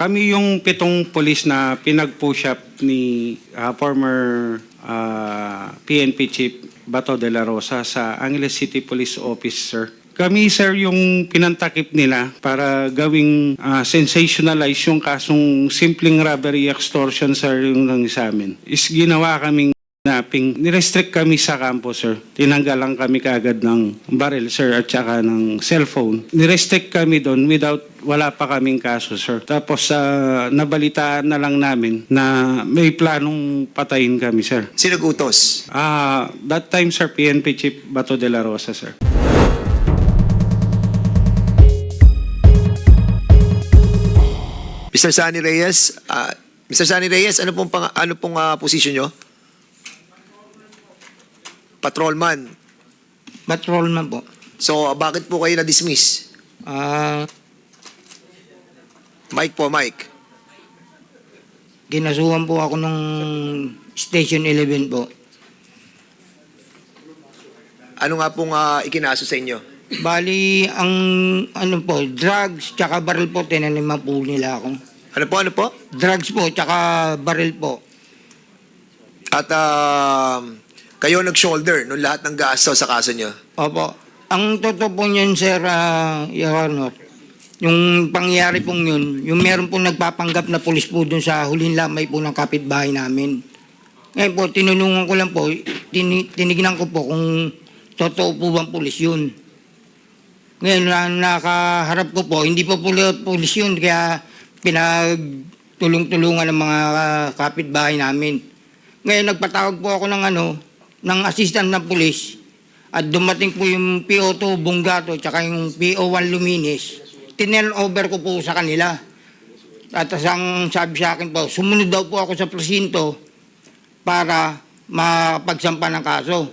kami yung pitong polis na pinag-push up ni ah, former ah, PNP Chief Bato de la Rosa sa Angeles City Police Office, sir. Kami, sir, yung pinantakip nila para gawing ah, sensationalize yung kasong simpleng robbery extortion, sir, yung lang sa amin. Is ginawa kaming napping. Nirestrict kami sa campus, sir. Tinanggal lang kami kaagad ng barrel, sir, at saka ng cellphone. Nirestrict kami doon without wala pa kaming kaso, sir. Tapos ah, nabalitaan na lang namin na may planong patayin kami, sir. Sino gutos? Ah, that time, sir, PNP Chief Bato de la Rosa, sir. Mr. Sani Reyes, ah, Mr. Sani Reyes, ano pong pang, ano pong ah, position nyo? Patrolman. Patrolman po. So, ah, bakit po kayo na-dismiss? Ah, Mike po, Mike. ginasuhan po ako ng Station 11 po. Ano nga pong ah, ikinaso sa inyo? Bali, ang ano po, drugs tsaka baril po, tinaniman po nila ako. Ano po, ano po? Drugs po, tsaka baril po. At ah, kayo nag-shoulder nung lahat ng gasto sa kaso nyo. Opo. Ang totoo po niyan, sir, uh, Your Honor, yung pangyayari pong yun, yung meron pong nagpapanggap na pulis po dun sa huling lamay po ng kapitbahay namin. Ngayon po, tinulungan ko lang po, tini, tinignan ko po kung totoo po bang pulis yun. Ngayon, na, nakaharap ko po, hindi po pulis yun, kaya pinagtulong-tulungan ng mga ah, kapitbahay namin. Ngayon, nagpatawag po ako ng ano, ng assistant ng pulis, at dumating po yung PO2 Bungato tsaka yung PO1 Luminis, tinel over ko po sa kanila. At ang sabi sa akin po, sumunod daw po ako sa presinto para mapagsampa ng kaso.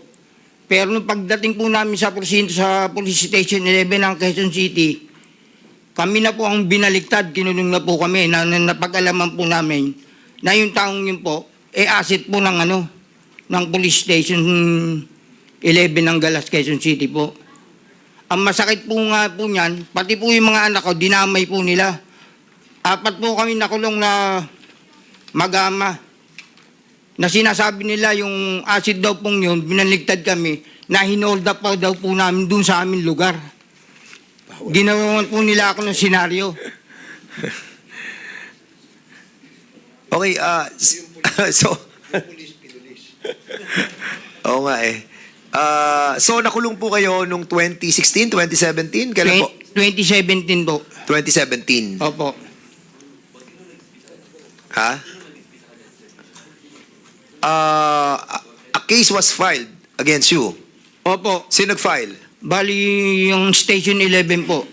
Pero nung pagdating po namin sa presinto sa Police Station 11 ng Quezon City, kami na po ang binaliktad, kinulong na po kami, na, na napag-alaman po namin na yung taong yun po, eh asset po ng ano, ng Police Station 11 ng Galas, Quezon City po. Ang masakit po nga po niyan, pati po yung mga anak ko, dinamay po nila. Apat po kami nakulong na magama. Na sinasabi nila yung acid daw pong yun, binaligtad kami, na hinold up daw po namin dun sa aming lugar. Ginawan po nila ako ng senaryo. Okay, ah, so... Oo nga eh. Ah, so, nakulong po kayo nung 2016, 2017? Kailan po? 2017 po. 2017. Opo. Ha? Ah, a- a case was filed against you. Opo. Sino nag-file? Bali yung Station 11 po.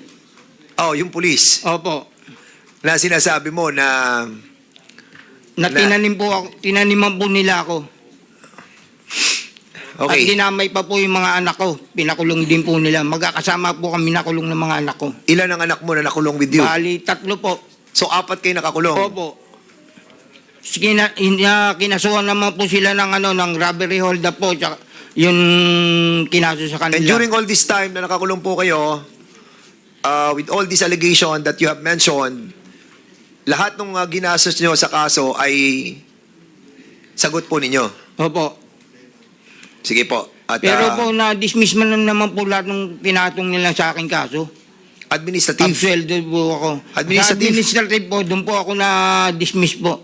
Oh, yung police. Opo. Na sinasabi mo na Na Na- tinanim po ako, tinaniman po nila ako. At Okay. dinamay pa po yung mga anak ko. Pinakulong din po nila. Magkakasama po kami nakulong ng mga anak ko. Ilan ang anak mo na nakulong with you? Bali, tatlo po. So, apat kayo nakakulong? Opo. Kina, ina, kinasuhan naman po sila ng ano ng robbery hold up po tsaka yung kinaso sa kanila. And during all this time na nakakulong po kayo, uh, with all this allegation that you have mentioned, lahat ng uh, ginastos nyo sa kaso ay sagot po ninyo. Opo. Sige po. At Pero po na-dismiss man naman po lahat ng pinatong nila sa aking kaso. administrative. Absueldo po ako. Administrative. Sa administrative po, doon po ako na-dismiss po.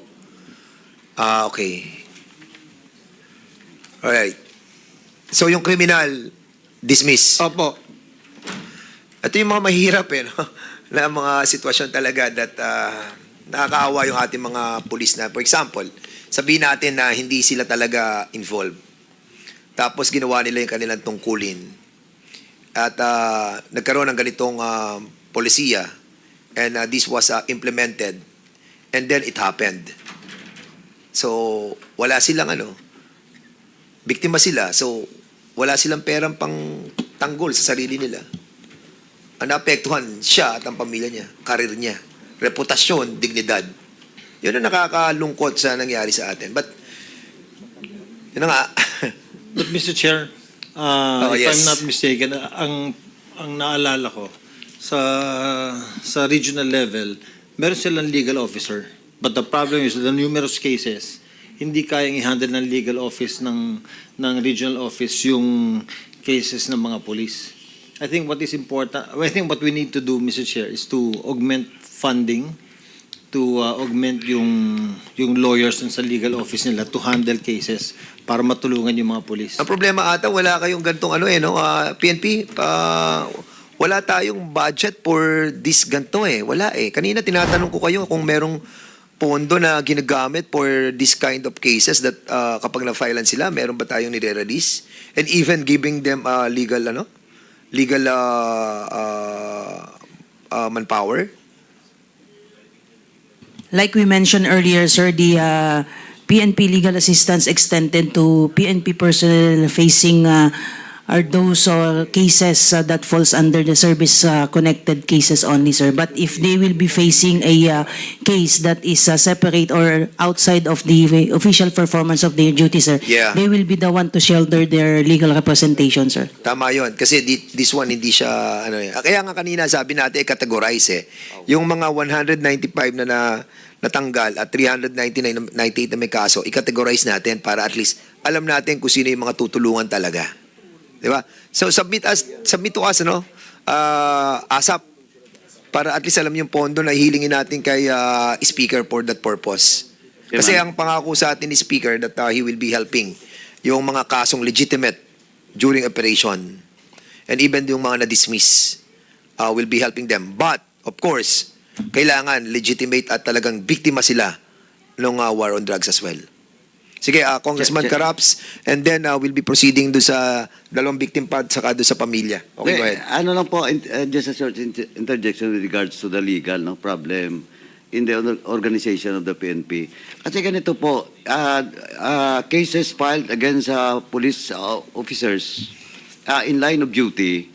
Ah, okay. Alright. So yung criminal, dismiss. Opo. Ito yung mga mahirap eh, no? na mga sitwasyon talaga that uh, nakakaawa yung ating mga pulis na. For example, sabihin natin na hindi sila talaga involved. Tapos ginawa nila yung kanilang tungkulin. At uh, nagkaroon ng ganitong uh, polisiya. And uh, this was uh, implemented. And then it happened. So, wala silang ano, biktima sila. So, wala silang perang pang tanggol sa sarili nila ang naapektuhan siya at ang pamilya niya, karir niya, reputasyon, dignidad. Yun ang nakakalungkot sa nangyari sa atin. But, yun nga, But Mr. Chair, uh, Oh, if yes. I'm not mistaken, ang ang naalala ko sa sa regional level, meron silang legal officer. But the problem is the numerous cases, hindi kayang i-handle ng legal office ng, ng regional office yung cases ng mga police. I think what is important, I think what we need to do, Mr. Chair, is to augment funding, to uh, augment yung, yung lawyers sa legal office nila to handle cases para matulungan yung mga police. Ang problema ata, wala kayong gantong ano eh, no? Ah, PNP, pa, wala tayong budget for this ganto eh. Wala eh. Kanina tinatanong ko kayo kung merong pondo na ginagamit for this kind of cases that ah, kapag na-filean sila, meron ba tayong nire-release? And even giving them ah, legal, ano? Legal ah, ah, ah, manpower? Like we mentioned earlier, sir, the uh, PNP legal assistance extended to PNP personnel facing uh, are those uh, cases uh, that falls under the service uh, connected cases only, sir. But if they will be facing a uh, case that is uh, separate or outside of the official performance of their duty, sir, Yeah. they will be the one to shelter their legal representation, sir. Tama yon Kasi di- this one, hindi siya, ano eh. Kaya nga kanina sabi natin, categorize eh. Yung mga 195 na, na natanggal at 399 na 98 na may kaso, i-categorize natin para at least alam natin kung sino yung mga tutulungan talaga. Di ba? So submit us, submit to us, ano? Ah, ASAP para at least alam yung pondo na hilingin natin kay ah, speaker for that purpose. Kasi ang pangako sa atin ni speaker that ah, he will be helping yung mga kasong legitimate during operation and even yung mga na-dismiss uh, will be helping them. But, of course, kailangan legitimate at talagang biktima sila ng uh, war on drugs as well. Sige, uh, Congressman che- Caraps, and then uh, we'll be proceeding do sa dalawang victim pa at saka do sa pamilya. Okay, go ahead. Ano lang po, in- uh, just a short inter- interjection with regards to the legal no, problem in the or- organization of the PNP. Kasi ganito po, uh, uh, cases filed against uh, police uh, officers uh, in line of duty,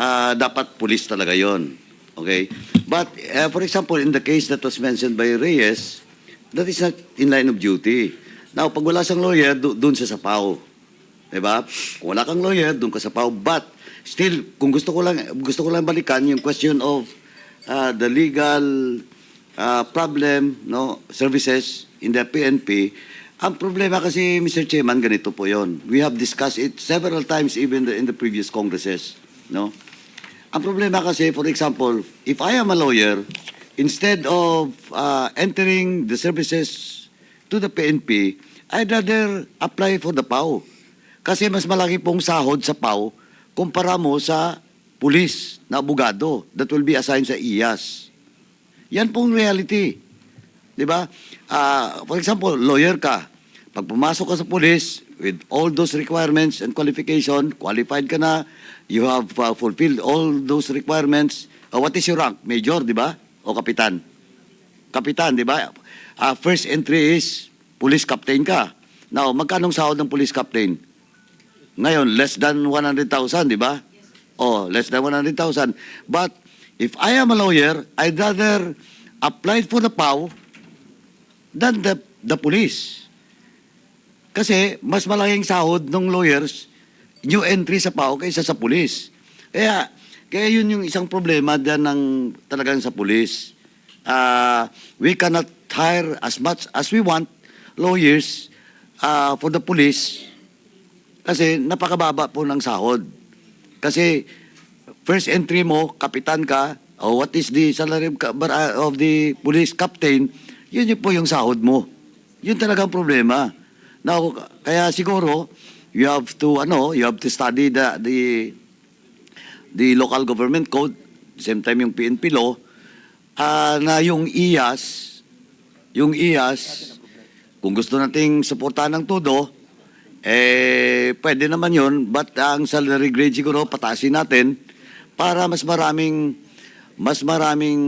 uh, dapat police talaga yon. Okay? But, uh, for example, in the case that was mentioned by Reyes, that is not in line of duty. Now, pag wala siyang lawyer, do- doon sa sapaw. Diba? Kung wala kang lawyer, doon ka sa PAW. But still, kung gusto ko lang gusto ko lang balikan yung question of uh, the legal uh, problem, no, services in the PNP. Ang problema kasi, Mr. Chairman, ganito po 'yon. We have discussed it several times even the, in the previous congresses, no? Ang problema kasi, for example, if I am a lawyer, instead of uh, entering the services to the PNP, I'd rather apply for the PAW. Kasi mas malaki pong sahod sa PAW kumpara mo sa pulis na abogado that will be assigned sa IAS. Yan pong reality. Di ba? Ah, for example, lawyer ka. Pag pumasok ka sa pulis, with all those requirements and qualification, qualified ka na, you have uh, fulfilled all those requirements. Uh, what is your rank? Major, di ba? O kapitan? Kapitan, di ba? Ah, first entry is police captain ka. Now, magkano sahod ng police captain? Ngayon, less than 100,000, di ba? Oh, less than 100,000. But if I am a lawyer, I'd rather apply for the PAW than the, the police. Kasi mas malaking sahod ng lawyers new entry sa PAW kaysa sa police. Kaya, kaya yun yung isang problema dyan ng talagang sa police. Ah, we cannot hire as much as we want lawyers ah, for the police kasi napakababa po ng sahod. Kasi first entry mo, kapitan ka, o what is the salary of uh, of the police captain, yun po yung sahod mo. Yun talagang problema. Now, kaya siguro, you have to, ano, you have to study the, the, the local government code, same time yung PNP law, ah, na yung IAS, yung IAS, kung gusto nating suportahan ng todo, eh, pwede naman yun, but ang salary grade siguro patasin natin para mas maraming mas maraming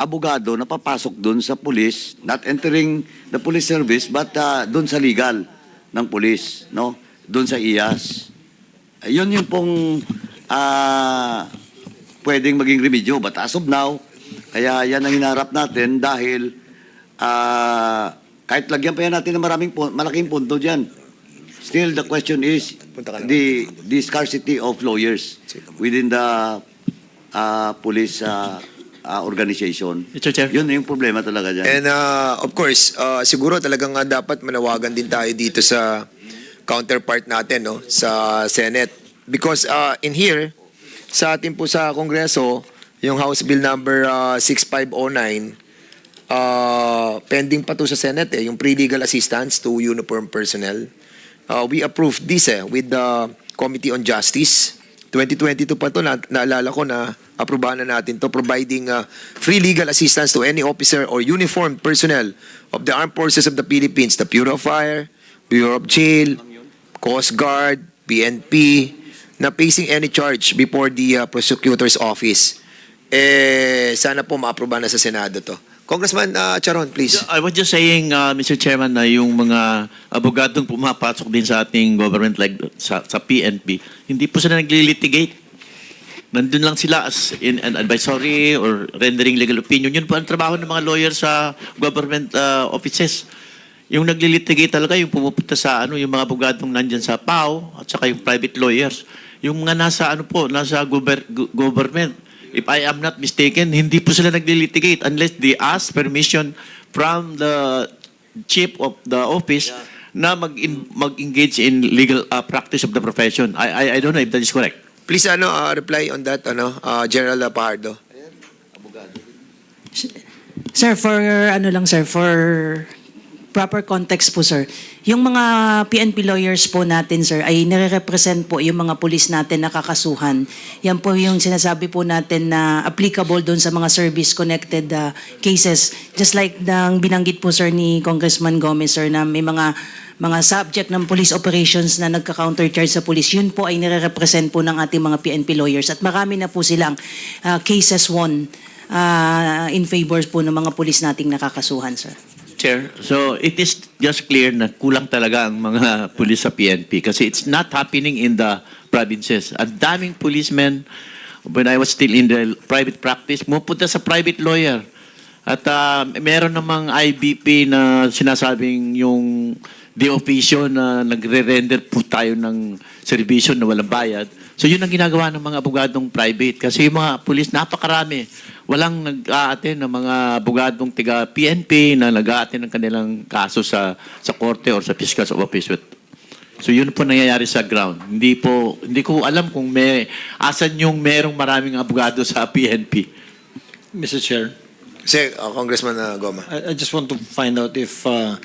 abogado na papasok dun sa police, not entering the police service, but uh, dun sa legal ng police, no? Dun sa IAS. Yun yung pong ah, pwedeng maging remedyo. But as of now, kaya yan ang hinarap natin dahil ah, kahit lagyan pa yan natin ng maraming pun- malaking punto dyan. Still, the question is the, the scarcity of lawyers within the uh, police uh, ah, organization. Mr. Chair. Yun yung problema talaga dyan. And uh, of course, uh, siguro talagang nga dapat manawagan din tayo dito sa counterpart natin no sa Senate because uh, in here sa atin po sa Kongreso yung House Bill number uh, 6509 uh, pending pa to sa Senate eh, yung pre-legal assistance to uniform personnel. Uh, we approved this eh, with the Committee on Justice. 2022 pa to, na, naalala ko na aprobahan na natin to providing uh, free legal assistance to any officer or uniformed personnel of the Armed Forces of the Philippines, the Bureau of Fire, Bureau of Jail, Coast Guard, BNP, na facing any charge before the uh, prosecutor's office. Eh, sana po maaprobahan na sa Senado to. Congressman uh, Charon, please. I was just saying, uh, Mr. Chairman, na yung mga abogadong pumapasok din sa ating government like sa, sa PNP, hindi po sila nagli-litigate. Nandun lang sila as in an advisory or rendering legal opinion. Yun po ang trabaho ng mga lawyer sa government uh, offices. Yung nagli-litigate talaga, yung pumupunta sa ano, yung mga abogadong nandyan sa PAO at saka yung private lawyers. Yung mga nasa ano po, nasa gober- go- government. If I am not mistaken, hindi po sila nagli-litigate unless they ask permission from the chief of the office na mag mag-engage in legal uh, practice of the profession. I, I I don't know if that is correct. Please ano uh, reply on that ano uh, General Pardo. Sir, for ano lang sir, for proper context po sir, yung mga PNP lawyers po natin sir ay nire-represent po yung mga pulis natin na kakasuhan. Yan po yung sinasabi po natin na applicable doon sa mga service-connected uh, cases. Just like ng binanggit po sir ni Congressman Gomez sir na may mga mga subject ng police operations na nagka-countercharge sa police, yun po ay nire-represent po ng ating mga PNP lawyers. At marami na po silang uh, cases won uh, in favor po ng mga pulis nating nakakasuhan, sir. Chair, so it is just clear na kulang talaga ang mga pulis sa PNP kasi it's not happening in the provinces. Ang daming policemen, when I was still in the private practice, pupunta sa private lawyer. At ah, meron namang IBP na sinasabing yung the officio na nagre-render po tayo ng serbisyo na walang bayad. So yun ang ginagawa ng mga abogadong private kasi yung mga pulis napakarami. Walang nag-aaten ng mga abogadong tiga PNP na nag-aaten ng kanilang kaso sa sa korte or sa fiscal's office. So yun po nangyayari sa ground. Hindi po hindi ko alam kung may asan yung merong maraming abogado sa PNP. Mr. Chair, Kasi uh, Congressman uh, Goma. I, I just want to find out if uh,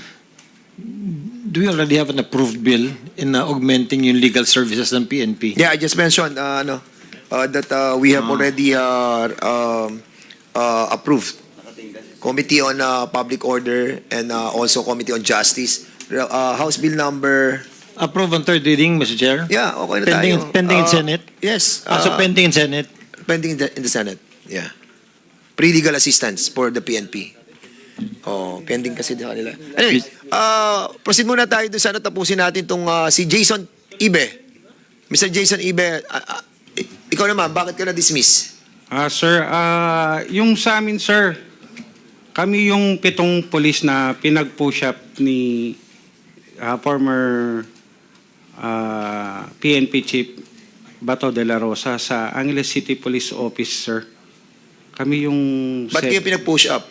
do we already have an approved bill in uh, augmenting yung legal services ng PNP? Yeah, I just mentioned uh, ano uh, that uh, we have already uh, um, uh, approved Committee on uh, Public Order and uh, also Committee on Justice. Uh, House Bill number Approved on third reading, Mr. Chair? Yeah, okay na Pending- tayo. pending in Uh, Senate? Yes. Ah, so uh, pending in Senate? pending in the, in the Senate. Yeah. Pre-legal assistance for the PNP. Oh, pending kasi di kanila. Anyway, uh, proceed muna tayo doon sana tapusin natin tong uh, si Jason Ibe. Mr. Jason Ibe, uh, uh, ikaw naman, bakit ka na-dismiss? Ah, sir, ah, yung sa amin, sir, kami yung pitong polis na pinag-push up ni ah, former ah, PNP Chief Bato de la Rosa sa Angeles City Police Office, sir. Kami yung... Ba't kayo pinag-push up?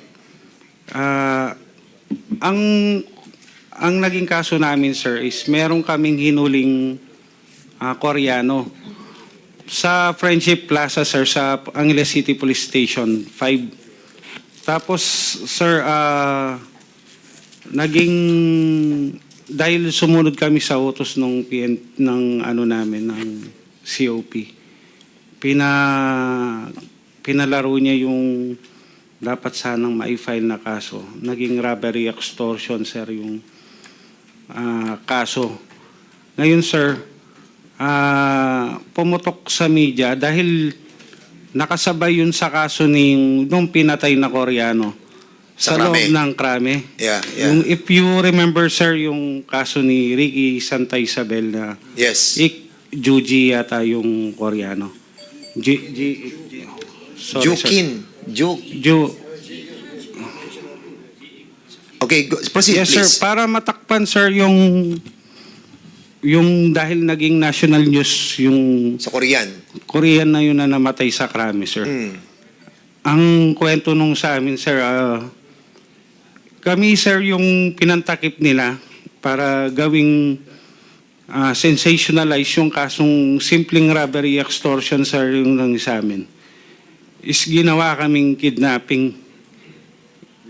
Ah, ang ang naging kaso namin sir is meron kaming hinuling ah, Koreano sa Friendship Plaza sir sa Angeles City Police Station 5. Tapos sir ah, naging dahil sumunod kami sa utos ng PN ng ano namin ng COP. Pina pinalaro niya yung dapat sanang ma-file na kaso. Naging robbery extortion, sir, yung ah, kaso. Ngayon, sir, ah, pumutok sa media dahil nakasabay yun sa kaso ni nung pinatay na Koreano Sa sa, loob ng krame. Yeah, yeah. Yung, if you remember, sir, yung kaso ni Ricky Santa Isabel na Yes. Ik Juji yata yung Koreano. G, G, sorry, sir. Juk. Ju, Okay, go, proceed yes, please. sir. Para matakpan, sir, yung yung dahil naging national news yung Sa Korean. Korean na yun na namatay sa krami, sir. Mm. ang kwento nung sa amin, sir, ah, kami, sir, yung pinantakip nila para gawing ah, sensationalize yung kasong simpleng robbery extortion, sir, yung lang sa amin. Is ginawa kaming kidnapping.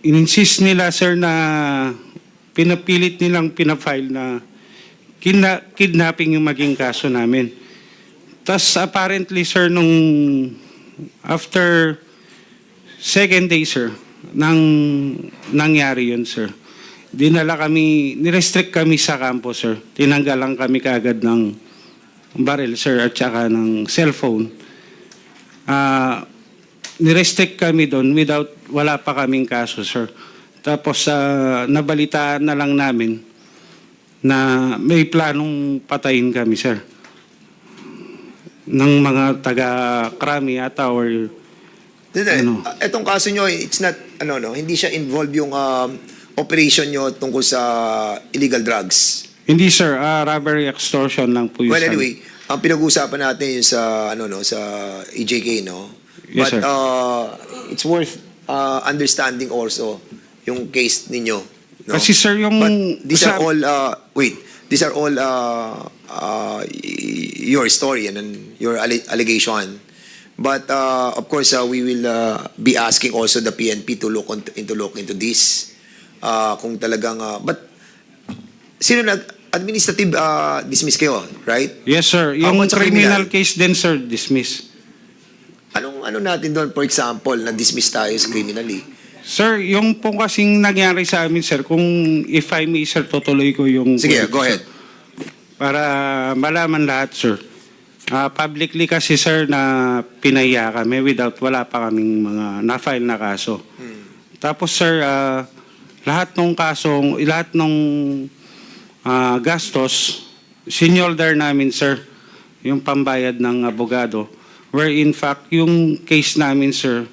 Ininsist nila, sir, na pinapilit nilang pinafile na kidna- kidnapping yung maging kaso namin. Tapos apparently, sir, nung after second day, sir, nang nangyari yun, sir. Dinala kami, nirestrict kami sa kampo, sir. Tinanggalan kami kaagad ng baril, sir, at saka ng cellphone. Ah, nirestrict kami doon without, wala pa kaming kaso, sir. Tapos, ah, nabalitaan na lang namin na may planong patayin kami, sir. Ng mga taga-krami ata or Hindi, Ano? ah, etong kaso nyo, it's not, ano, no, hindi siya involved yung um, operation nyo tungkol sa illegal drugs. Hindi sir, ah, robbery extortion lang po yung Well, anyway, ang pinag-uusapan natin yung sa, ano, no, sa EJK, no? Yes, But sir. uh, it's worth uh, understanding also yung case ninyo. No? Kasi sir, yung... But these are sa- all, uh, wait, these are all uh, uh, your story and then your alle- allegation. But uh, of course, uh, we will uh, be asking also the PNP to look on, into look into this. Uh, kung talagang, uh, but sino nag administrative uh, dismiss kayo, right? Yes sir, yung criminal? case din sir, dismiss. Ano natin doon, for example, na dismiss tayo sa criminally? Sir, yung po kasing nangyari sa amin sir, kung if I may sir, tutuloy ko yung... Sige, go ahead. Para malaman lahat sir. Ah, publicly kasi sir na pinaya kami without wala pa kaming mga na-file na kaso. Tapos sir, ah, lahat ng kasong, lahat ng ah, gastos, sinyoldar namin sir, yung pambayad ng abogado. Where in fact, yung case namin sir,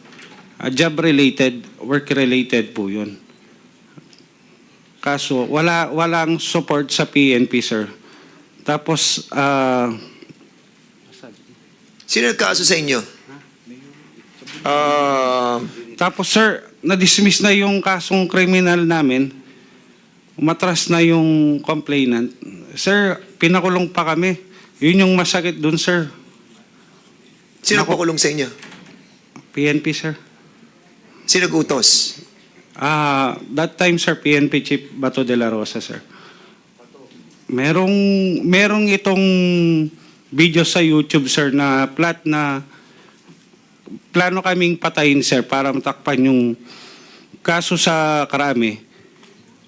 ah, job-related, work-related po yun. Kaso, wala, walang support sa PNP sir. Tapos, ah, Sino nagkaso sa inyo? Uh, Tapos sir, na-dismiss na yung kasong kriminal namin. Umatras na yung complainant. Sir, pinakulong pa kami. Yun yung masakit dun, sir. Sino Ako. pakulong sa inyo? PNP, sir. Sino gutos? Ah, that time, sir, PNP Chief Bato de la Rosa, sir. Merong, merong itong video sa YouTube, sir, na plat na plano kaming patayin, sir, para matakpan yung kaso sa karami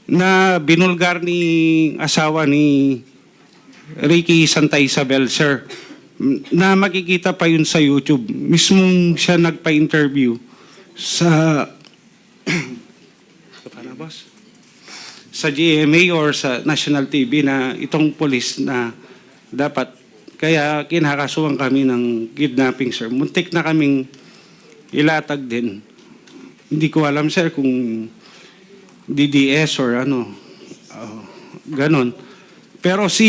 na binulgar ni asawa ni Ricky Santa Isabel, sir. Na makikita pa yun sa YouTube. Mismong siya nagpa-interview sa Paano, boss? Sa GMA or sa national TV na itong police na dapat kaya kinakasuhan kami ng kidnapping, sir. Muntik na kaming ilatag din. Hindi ko alam, sir, kung DDS or ano. Oh, ganon. Pero si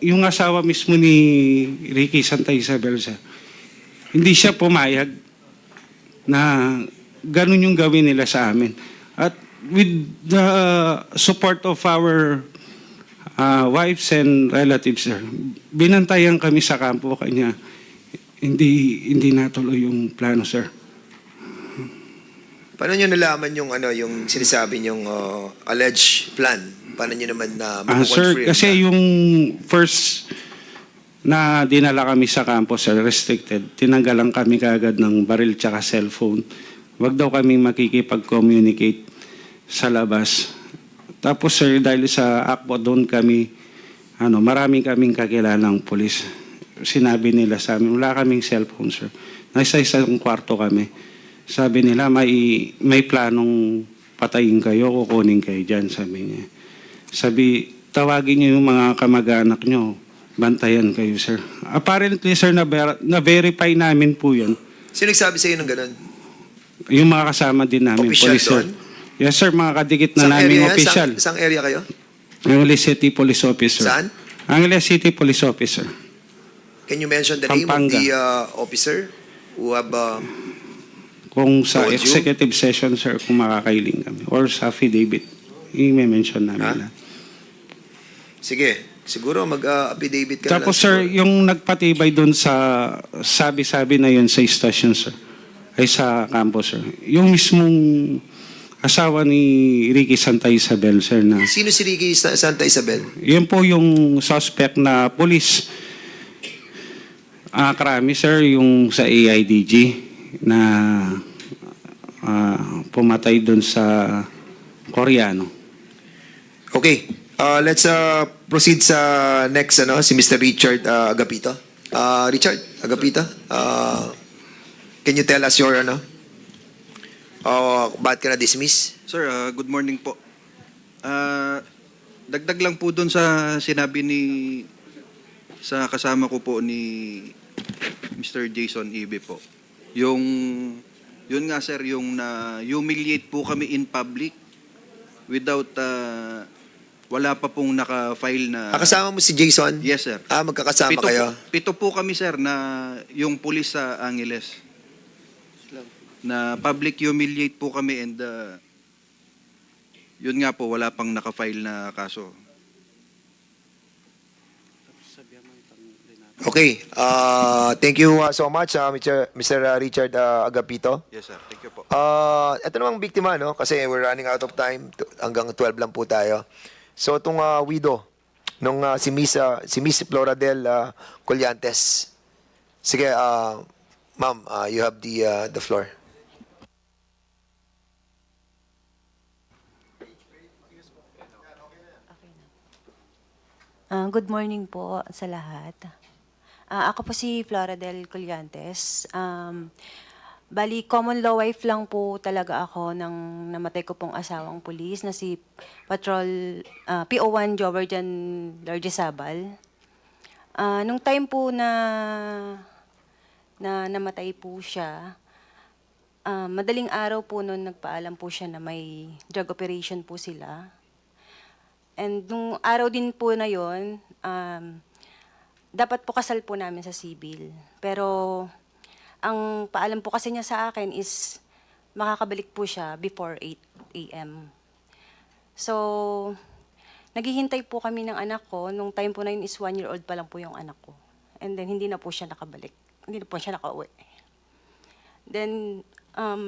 yung asawa mismo ni Ricky Santa Isabel, sir, hindi siya pumayag na ganun yung gawin nila sa amin. At with the support of our uh, wives and relatives, sir, binantayan kami sa kampo kanya. Hindi hindi natuloy yung plano, sir. Paano nyo nalaman yung ano yung sinasabi nyong uh, alleged plan? Paano nyo naman na Ah, sir, kasi na- yung first na dinala kami sa campus, sir, restricted, tinanggalan kami kaagad ng baril tsaka cellphone. Huwag daw kami makikipag-communicate sa labas. Tapos, sir, dahil sa akbo doon kami, ano, maraming kaming kakilalang polis. Sinabi nila sa amin, wala kaming cellphone, sir. Nasa isang kwarto kami. Sabi nila, may, may planong patayin kayo, kukunin kayo dyan, sabi niya. Sabi, tawagin niyo yung mga kamag-anak niyo. Bantayan kayo, sir. Apparently, sir, na- na-verify namin po yun. Sino nagsabi sa ng ganun? Yung mga kasama din namin, Official police, sir. doon? Yes, sir, mga kadikit na Saan naming area yan? official. Saan, saang area kayo? Angeles City Police Officer. Saan? Angeles City Police Officer. Can you mention the name of Pampanga. the uh, officer who have uh, Kung sa Told you? executive session, sir, kung makakailing kami. Or sa affidavit, i-mention namin Ha? na. Sige, siguro mag-affidavit ka na Tapos sir, siguro. yung nagpatibay doon sa sabi-sabi na yun sa station, sir, ay sa campus, sir. Yung mismong asawa ni Ricky Santa Isabel, sir, na Sino si Ricky Sa- Santa Isabel? yun po yung suspect na police. Ah, karami, sir, yung sa AIDG na ah, pumatay doon sa Koreano. Okay, uh, let's uh, proceed sa next, ano, si Mr. Richard uh, Agapito. Uh, Richard Agapito, uh, can you tell us your, ano, uh, bakit ka na-dismiss? Sir, ah, good morning po. Ah, dagdag lang po doon sa sinabi ni sa kasama ko po ni Mr. Jason Ibe po. Yung yun nga sir, yung na humiliate po kami in public without ah, wala pa pong naka-file na Ah, kasama mo si Jason? Yes sir. Ah, magkakasama Pito kayo? Po, pito po kami sir na yung pulis sa Angeles. Na public humiliate po kami and uh, yun nga po wala pang naka-file na kaso. Okay, uh, thank you uh, so much, uh, Mr. Mr. Richard uh, Agapito. Yes sir. Thank you po. Uh, ito namang biktima, no? Kasi we're running out of time. Hanggang 12 lang po tayo. So, itong uh, widow, nung uh, si Miss, uh, si Miss Floradel uh, Collantes. Sige, uh, ma'am, uh, you have the, uh, the floor. Ah, good morning po sa lahat. Ah, ako po si Flora del Collantes. Um, bali, common law wife lang po talaga ako nang namatay ko pong asawang pulis na si Patrol ah, PO1 Joverjan Largesabal. Ah, nung time po na na namatay po siya, ah, madaling araw po noon nagpaalam po siya na may drug operation po sila. And nung araw din po na yon, um, dapat po kasal po namin sa civil. Pero ang paalam po kasi niya sa akin is makakabalik po siya before 8 a.m. So, naghihintay po kami ng anak ko. Nung time po na yun is one year old pa lang po yung anak ko. And then hindi na po siya nakabalik. Hindi na po siya nakauwi. Then, um,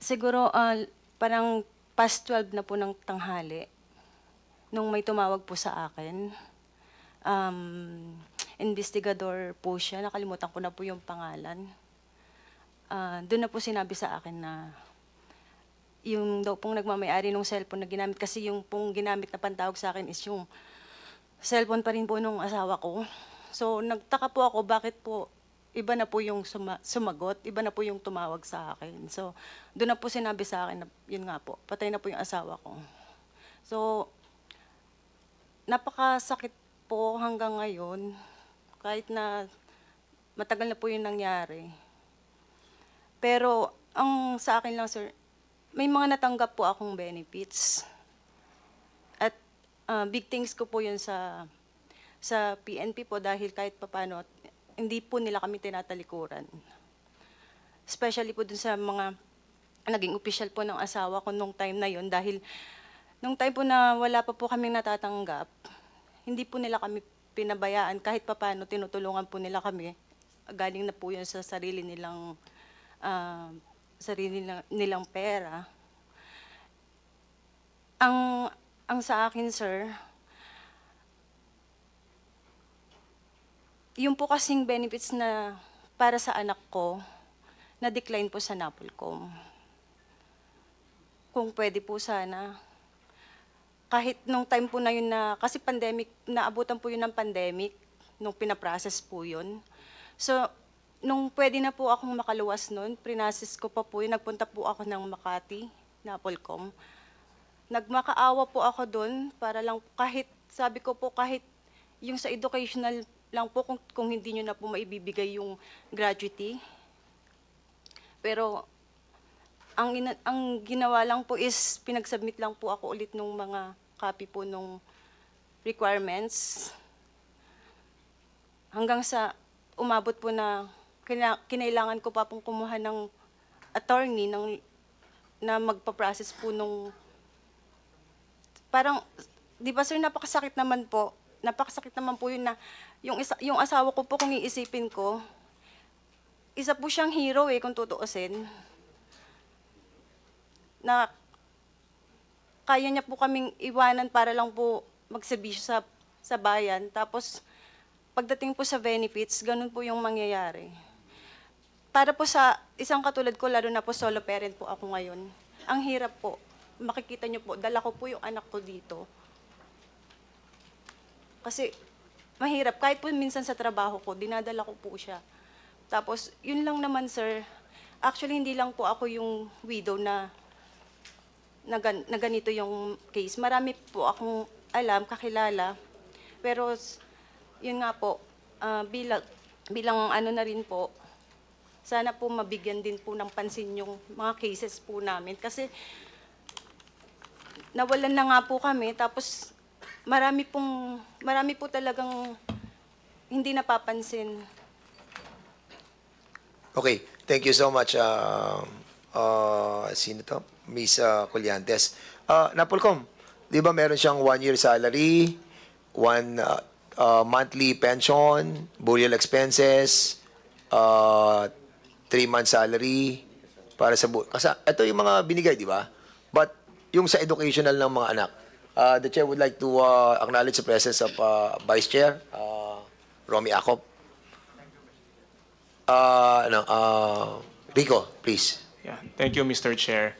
siguro ah, parang past 12 na po ng tanghali nung may tumawag po sa akin. Um, investigador po siya, nakalimutan ko na po yung pangalan. Ah, Doon na po sinabi sa akin na yung daw pong nagmamayari ng cellphone na ginamit kasi yung pong ginamit na pantawag sa akin is yung cellphone pa rin po nung asawa ko. So nagtaka po ako bakit po iba na po yung suma- sumagot, iba na po yung tumawag sa akin. So doon na po sinabi sa akin na yun nga po, patay na po yung asawa ko. So napakasakit po hanggang ngayon kahit na matagal na po yung nangyari. Pero ang sa akin lang sir, may mga natanggap po akong benefits. At ah, big things ko po yun sa sa PNP po dahil kahit papano hindi po nila kami tinatalikuran. Especially po dun sa mga naging official po ng asawa ko nung time na yon dahil nung time po na wala pa po kaming natatanggap, hindi po nila kami pinabayaan kahit papano tinutulungan po nila kami. Galing na po yun sa sarili nilang ah, sarili nilang, nilang pera. Ang ang sa akin, sir, yung po kasing benefits na para sa anak ko, na-decline po sa Napolcom. Kung pwede po sana. Kahit nung time po na yun na, kasi pandemic, naabutan po yun ng pandemic, nung pinaprocess po yun. So, nung pwede na po akong makaluwas nun, prinasis ko pa po yun, nagpunta po ako ng Makati, Napolcom. Nagmakaawa po ako doon para lang kahit, sabi ko po kahit yung sa educational lang po kung, kung hindi nyo na po maibibigay yung gratuity. Pero ang, ina- ang ginawa lang po is pinagsubmit lang po ako ulit nung mga copy po nung requirements. Hanggang sa umabot po na kina, kinailangan ko pa pong kumuha ng attorney ng, na magpa-process po nung parang, di ba sir, napakasakit naman po. Napakasakit naman po yun na yung, isa, yung asawa ko po kung iisipin ko, isa po siyang hero eh, kung tutuusin. Na kaya niya po kaming iwanan para lang po magsabisyo sa, sa bayan. Tapos, pagdating po sa benefits, ganun po yung mangyayari. Para po sa isang katulad ko, lalo na po solo parent po ako ngayon, ang hirap po. Makikita niyo po, dala ko po yung anak ko dito. Kasi, mahirap. Kahit po minsan sa trabaho ko, dinadala ko po siya. Tapos, yun lang naman, sir. Actually, hindi lang po ako yung widow na na, gan- na ganito yung case. Marami po akong alam, kakilala. Pero, yun nga po, ah, bilang, bilang ano na rin po, sana po mabigyan din po ng pansin yung mga cases po namin. Kasi, nawalan na nga po kami, tapos marami pong, marami po talagang hindi napapansin. Okay, thank you so much, uh, uh, sino to? Miss uh, Colliantes. Uh, Napolcom, di ba meron siyang one-year salary, one uh, uh, monthly pension, burial expenses, uh, three-month salary, para sa... Bu- Kasi ito yung mga binigay, di ba? But yung sa educational ng mga anak, uh, the Chair would like to uh, acknowledge the presence of uh, Vice Chair, uh, Romy Acop. Uh, ano, uh, Rico, please. Yeah, thank you Mr. Chair.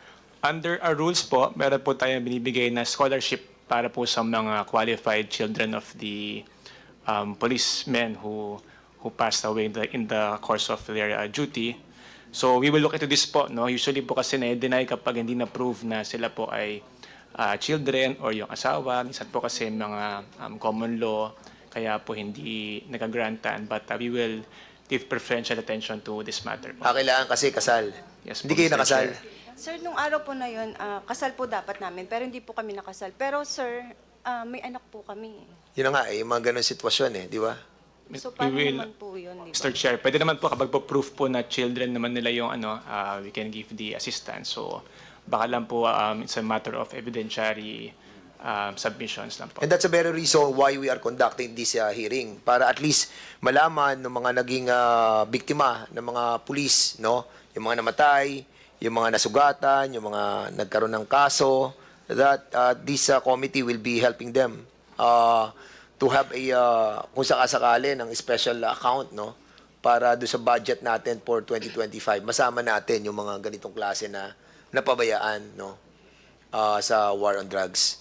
Under our rules po, meron po tayong binibigay na scholarship para po sa mga qualified children of the um, policemen who who passed away in the, in the course of their uh, duty. So we will look into this po, no? Usually po kasi na-deny kapag hindi na-prove na sila po ay uh, children or yung asawa. Minsan po kasi mga um, common law, kaya po hindi nagagrantan. But uh, we will give preferential attention to this matter po. Ah, kailangan kasi kasal. Yes Hindi po, kayo Mr. nakasal. Chair. Sir, nung araw po na yun, ah, kasal po dapat namin, pero hindi po kami nakasal. Pero sir, ah, may anak po kami. Yun na nga, eh, yung mga ganun sitwasyon eh, di ba? So, We paano will- naman po yun, di ba? Mr. Chair, pwede naman po kapag po proof po na children naman nila yung ano, uh, we can give the assistance. So baka lang po um, it's a matter of evidentiary um, submissions lang po. And that's a very reason why we are conducting this uh, hearing. Para at least malaman ng mga naging uh, biktima ng mga pulis, no? Yung mga namatay, yung mga nasugatan, yung mga nagkaroon ng kaso, that uh, this uh, committee will be helping them uh, to have a, uh, kung sakasakali, ng special account, no? Para do sa budget natin for 2025, masama natin yung mga ganitong klase na napabayaan, no? uh, sa war on drugs.